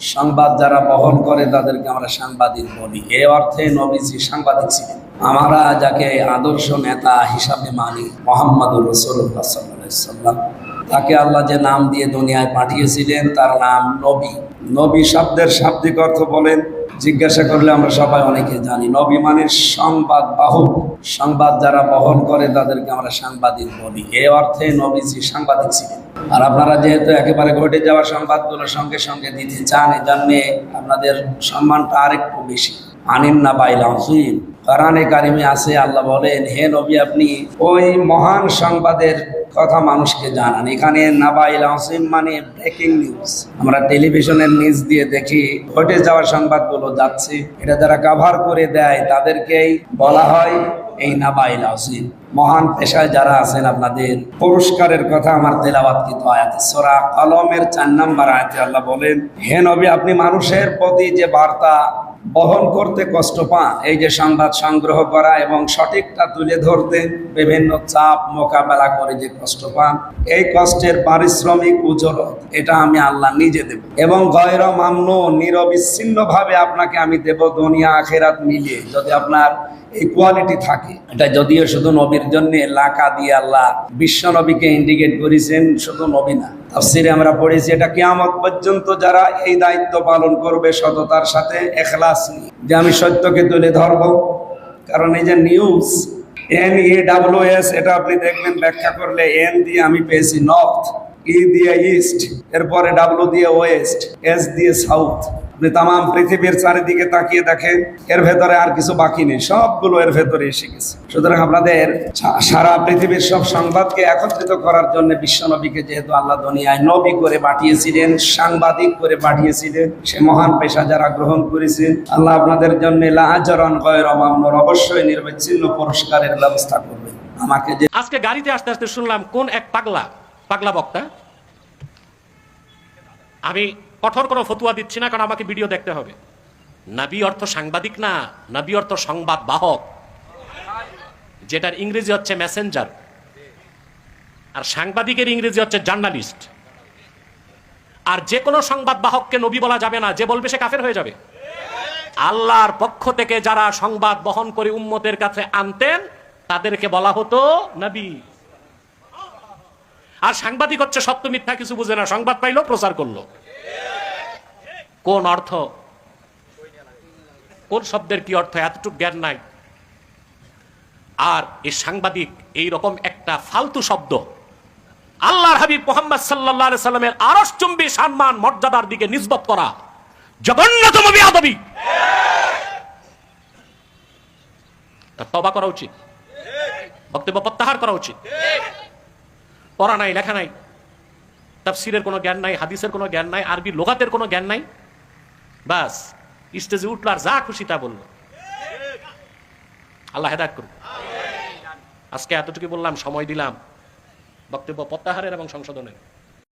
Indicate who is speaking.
Speaker 1: সংবাদ যারা বহন করে, তাদেরকে আমরা সাংবাদিক বলি। এ অর্থে নবীজি সাংবাদিক ছিলেন। আমরা যাকে আদর্শ নেতা হিসাবে মানি, মোহাম্মদুর রসুল্লাহ তাকে আল্লাহ যে নাম দিয়ে দুনিয়ায় পাঠিয়েছিলেন, তার নাম নবী। নবী শব্দের শাব্দিক অর্থ বলেন জিজ্ঞাসা করলে আমরা সবাই অনেকে জানি। নবী মানে সংবাদ বাহক সংবাদ যারা বহন করে তাদেরকে আমরা সাংবাদিক বলি। এ অর্থে নবীজি সাংবাদিক ছিলেন। আর আপনারা যেহেতু একেবারে ঘটে যাওয়া সংবাদগুলো সঙ্গে সঙ্গে দিতে চান এই জন্যে আপনাদের সম্মানটা আরেকটু বেশি। আনিন না বাইলাম কোরআনে কারিমে আছে, আল্লাহ বলেন, হে নবী, আপনি ওই মহান সংবাদের কথা মানুষকে জানান। এখানে নাবাইল আসিম মানে ব্রেকিং নিউজ আমরা টেলিভিশনের নিউজ দিয়ে দেখি, ঘটে যাওয়া সংবাদগুলো যাচ্ছে। এটা যারা কাভার করে দেয়, তাদেরকেই বলা হয় এই নাবাইল আসিম মহান পেশায় যারা আছেন আপনাদের, পুরস্কারের কথা আমার তেলাবাতকৃত আয়াতে সোরা কলমের চার নাম্বার আয়াতে আল্লাহ বলেন, হে নবী, আপনি মানুষের প্রতি যে বার্তা বহন করতে কষ্ট পান। এই যে সংবাদ সংগ্রহ করা এবং সঠিকটা তুলে ধরতে বিভিন্ন চাপ মোকাবেলা করে যে কষ্ট পান, এই কষ্টের পারিশ্রমিক উজরত এটা আমি আল্লাহ নিজে দেব। এবং গয়র মামন নিরবিচ্ছিন্ন ভাবে আপনাকে আমি দেব দুনিয়া আখেরাত মিলিয়ে, যদি আপনার এই কোয়ালিটি থাকে। এটা যদিও শুধু নবীর জন্য লাকা দিয়ে আল্লাহ বিশ্ব নবীকে ইন্ডিকেট করেছেন, শুধু নবী না। তাফসিরে আমরা পড়েছি, এটা কিয়ামত পর্যন্ত যারা এই দায়িত্ব পালন করবে সততার সাথে, এখলাস নিয়ে যে আমি সত্যকে তুলে ধরব। কারণ এই যে news N A W S এটা আপনি দেখবেন ব্যাখ্যা করলে এন দিয়ে আমি পেয়েছি নর্থ ই দিয়ে ইস্ট এরপরে ডাব্লিউ দিয়ে ওয়েস্ট এস দিয়ে সাউথ আপনি তাম পৃথিবীর চারিদিকে তাকিয়ে দেখেন, এর ভেতরে আর কিছু বাকি নেই, সবগুলো এর ভেতরে এসে গেছে। সুতরাং আপনাদের সারা পৃথিবীর সব সংবাদকে একত্রিত করার জন্য বিশ্বনবীকে যেহেতু আল্লাহ দুনিয়ায় নবী করে পাঠিয়েছিলেন, সাংবাদিক করে পাঠিয়েছিলেন, সে মহান পেশা যারা গ্রহণ করেছেন আল্লাহ আপনাদের জন্য লাহাজরণ গয়ের মামনর অবশ্যই নির্বিচ্ছিন্ন পুরস্কারের ব্যবস্থা করবেন। আমাকে যে
Speaker 2: আজকে গাড়িতে আসতে আসতে শুনলাম কোন এক পাগলা পাগলা বক্তা? আমি কঠোর কোনো ফতুয়া দিচ্ছি না, কারণ আমাকে ভিডিও দেখতে হবে। নাবি অর্থ সাংবাদিক না, নাবি অর্থ সংবাদ বাহক? যেটার ইংরেজি হচ্ছে মেসেঞ্জার আর সাংবাদিকের ইংরেজি হচ্ছে জার্নালিস্ট আর যে কোনো সংবাদ বাহককে নবী বলা যাবে না, যে বলবে সে কাফের হয়ে যাবে। আল্লাহর পক্ষ থেকে যারা সংবাদ বহন করে উম্মতের কাছে আনতেন, তাদেরকে বলা হতো নবী। আর সাংবাদিক হচ্ছে সত্য মিথ্যা কিছু বুঝে না, সংবাদ পাইলো, প্রচার করল। কোন অর্থ? কোন শব্দের কি অর্থ? এতটুকু জ্ঞান নাই। আর এই সাংবাদিক এই রকম একটা ফালতু শব্দ। আল্লাহর হাবিব মোহাম্মদ সাল্লাহ সাল্লামের আরসচুম্বী সম্মান, মর্যাদার দিকে নিসবত করা। জঘন্যতম বিয়াদবি। তবা করা উচিত। বক্তব্য প্রত্যাহার করা উচিত। পড়া নাই, লেখা নাই। তাফসিরের কোনো জ্ঞান নাই, হাদিসের কোনো জ্ঞান নাই, আরবি লোগাতের কোনো জ্ঞান নাই। বাস স্টেজে উঠল আর যা খুশি তা বলল। আল্লাহ হেদায়ত করুন আজকে এতটুকু বললাম সময় দিলাম। বক্তব্য প্রত্যাহারের এবং সংশোধনের।